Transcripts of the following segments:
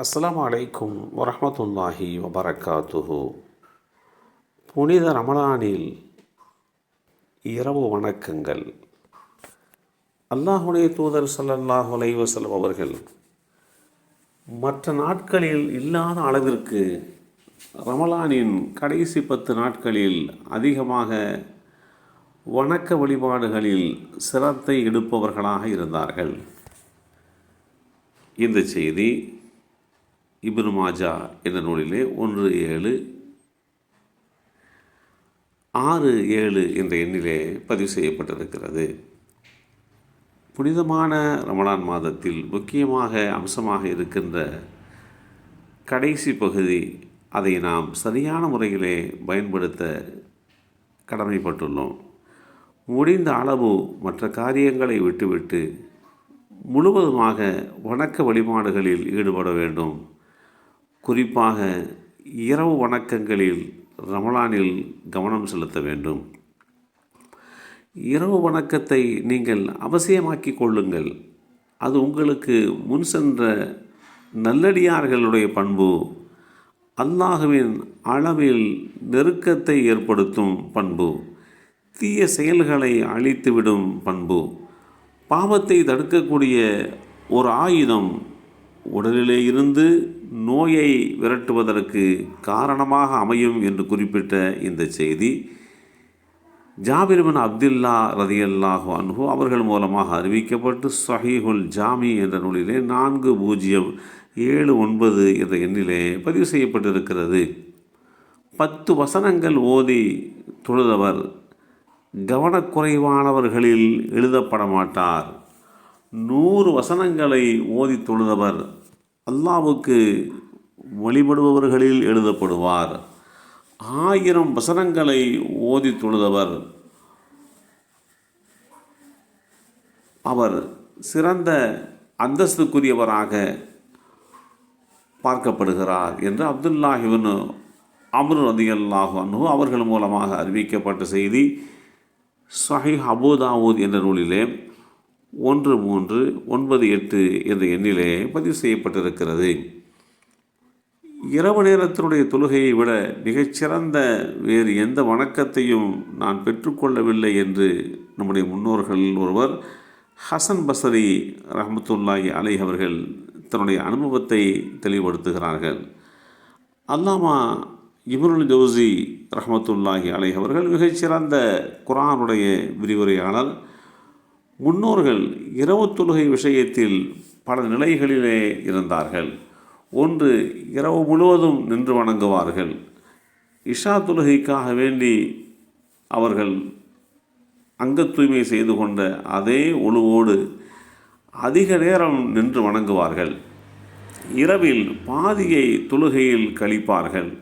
அஸ்லாம் அலைக்கும் வரமத்துல்லாஹி வபரகாத்துஹு. புனித ரமலானில் இரவு வணக்கங்கள். அல்லாஹுடைய தூதர் ஸல்லல்லாஹு அலைஹி அவர்கள் மற்ற நாட்களில் இல்லாத அளவிற்கு ரமலானின் கடைசி பத்து நாட்களில் அதிகமாக வணக்க வழிபாடுகளில் சிரத்தை எடுப்பவர்களாக இருந்தார்கள். இந்த செய்தி இபின் மாஜா என்ற நூலிலே ஒன்று ஏழு ஆறு ஏழு என்ற எண்ணிலே பதிவு செய்யப்பட்டிருக்கிறது. புனிதமான ரமலான் மாதத்தில் முக்கியமாக அம்சமாக இருக்கின்ற கடைசி பகுதி அதை நாம் சரியான முறையிலே பயன்படுத்த கடமைப்பட்டுள்ளோம். முடிந்த அளவு மற்ற காரியங்களை விட்டுவிட்டு முழுவதுமாக வணக்க வழிபாடுகளில் ஈடுபட வேண்டும். குறிப்பாக இரவு வணக்கங்களில் ரமலானில் கவனம் செலுத்த வேண்டும். இரவு வணக்கத்தை நீங்கள் அவசியமாக்கி கொள்ளுங்கள். அது உங்களுக்கு முன் சென்ற நல்லடியார்களுடைய பண்பு. அல்லாஹுவின் அளவில் நெருக்கத்தை ஏற்படுத்தும் பண்பு. தீய செயல்களை அழித்துவிடும் பண்பு. பாவத்தை தடுக்கக்கூடிய ஒரு ஆயுதம் உடலிலே இருந்து நோயை விரட்டுவதற்கு காரணமாக அமையும் என்று குறிப்பிட்ட இந்த செய்தி ஜாபிர்பின் அப்துல்லா ரதியல்லாஹு அன்ஹு அவர்கள் மூலமாக அறிவிக்கப்பட்டு சஹீஹுல் ஜாமி என்ற நூலிலே நான்கு பூஜ்ஜியம் ஏழு ஒன்பது என்ற எண்ணிலே பதிவு செய்யப்பட்டிருக்கிறது. பத்து வசனங்கள் ஓதி தொழுதவர் கவனக்குறைவானவர்களில் எழுதப்பட மாட்டார் நூறு வசனங்களை ஓதி தொழுதவர். அல்லாவுக்கு வழிபடுபவர்களில் எழுதப்படுவார். ஆயிரம் வசனங்களை ஓதி தொழுதவர். அவர் சிறந்த அந்தஸ்துக்குரியவராக பார்க்கப்படுகிறார் என்று அப்துல்லாஹிவன் அம்ரு ரதியல்லாஹு அன்ஹு அவர்கள் மூலமாக அறிவிக்கப்பட்ட செய்தி. சஹி அபுதாவூத் என்ற நூலிலே ஒன்று மூன்று ஒன்பது எட்டு என்ற எண்ணிலே பதிவு செய்யப்பட்டிருக்கிறது. இரவு நேரத்தினுடைய தொழுகையை விட மிகச்சிறந்த வேறு எந்த வணக்கத்தையும் நான் பெற்றுக்கொள்ளவில்லை என்று நம்முடைய முன்னோர்கள் ஒருவர் ஹசன் பசரி ரஹமத்துல்லாஹி அலை அவர்கள் தன்னுடைய அனுபவத்தை தெளிவுபடுத்துகிறார்கள். அல்லாமா இமருல் ஜோசி ரஹமத்துல்லாஹி அலை அவர்கள் மிகச்சிறந்த குரானுடைய விரிவுரையாளர். முன்னோர்கள் இரவு தொழுகை விஷயத்தில் பல நிலைகளிலே இருந்தார்கள். ஒன்று இரவு முழுவதும் நின்று வணங்குவார்கள். இஷா தொழுகைக்காக வேண்டி அவர்கள் அங்க தூய்மை செய்து கொண்ட அதே ஒழுவோடு அதிக நேரம் நின்று வணங்குவார்கள். இரவில் பாதியை தொழுகையில் கழிப்பார்கள்.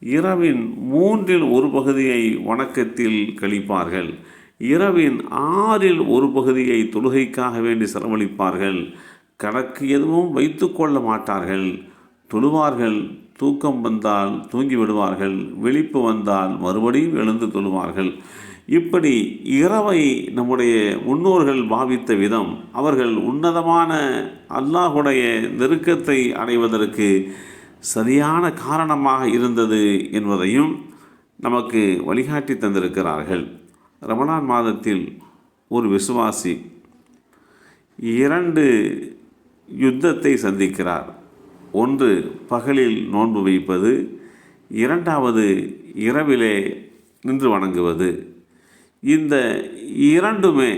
இரவின் மூன்றில் ஒரு பகுதியை வணக்கத்தில் கழிப்பார்கள். இரவின் ஆறில் ஒரு பகுதியை தொழுகைக்காக வேண்டி செலவழிப்பார்கள். கணக்கு எதுவும் வைத்து கொள்ள மாட்டார்கள். தொழுவார்கள் தூக்கம் வந்தால் தூங்கி விடுவார்கள் விழிப்பு வந்தால் மறுபடியும் எழுந்து தொழுவார்கள். இப்படி இரவை நம்முடைய முன்னோர்கள் பாவித்த விதம் அவர்கள் உன்னதமான அல்லாஹுடைய நெருக்கத்தை அடைவதற்கு சரியான காரணமாக இருந்தது என்பதையும் நமக்கு வழிகாட்டி தந்திருக்கிறார்கள். ரமணான் மாதத்தில் ஒரு விசுவாசி இரண்டு யுத்தத்தை சந்திக்கிறார். ஒன்று பகலில் நோன்பு வைப்பது இரண்டாவது இரவிலே நின்று வணங்குவது. இந்த இரண்டுமே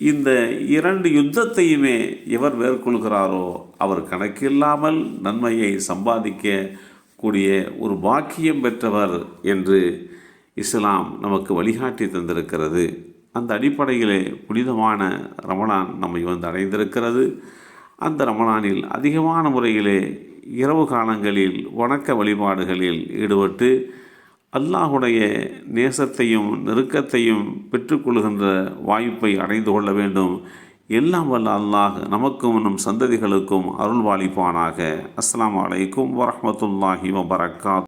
இந்த இரண்டு யுத்தத்தையுமே எவர் மேற்கொள்கிறாரோ அவர் கணக்கில்லாமல் நன்மையை சம்பாதிக்க கூடிய ஒரு பாக்கியம் பெற்றவர் என்று இஸ்லாம் நமக்கு வழிகாட்டி தந்திருக்கிறது. அந்த அடிப்படையிலே புனிதமான ரமணான் நம்மை வந்து அடைந்திருக்கிறது. அந்த ரமணானில் அதிகமான முறையிலே இரவு காலங்களில் வணக்க வழிபாடுகளில் ஈடுபட்டு அல்லாஹுடைய நேசத்தையும் நெருக்கத்தையும் பெற்றுக்கொள்கின்ற வாய்ப்பை அடைந்து கொள்ள வேண்டும். எல்லாம் வல்ல அல்லாஹ் நமக்கும் நம் சந்ததிகளுக்கும் அருள்வாளிப்பானாக. அஸ்லாம் வலைக்கும் வரமத்துல்லாஹி வபரகாத்.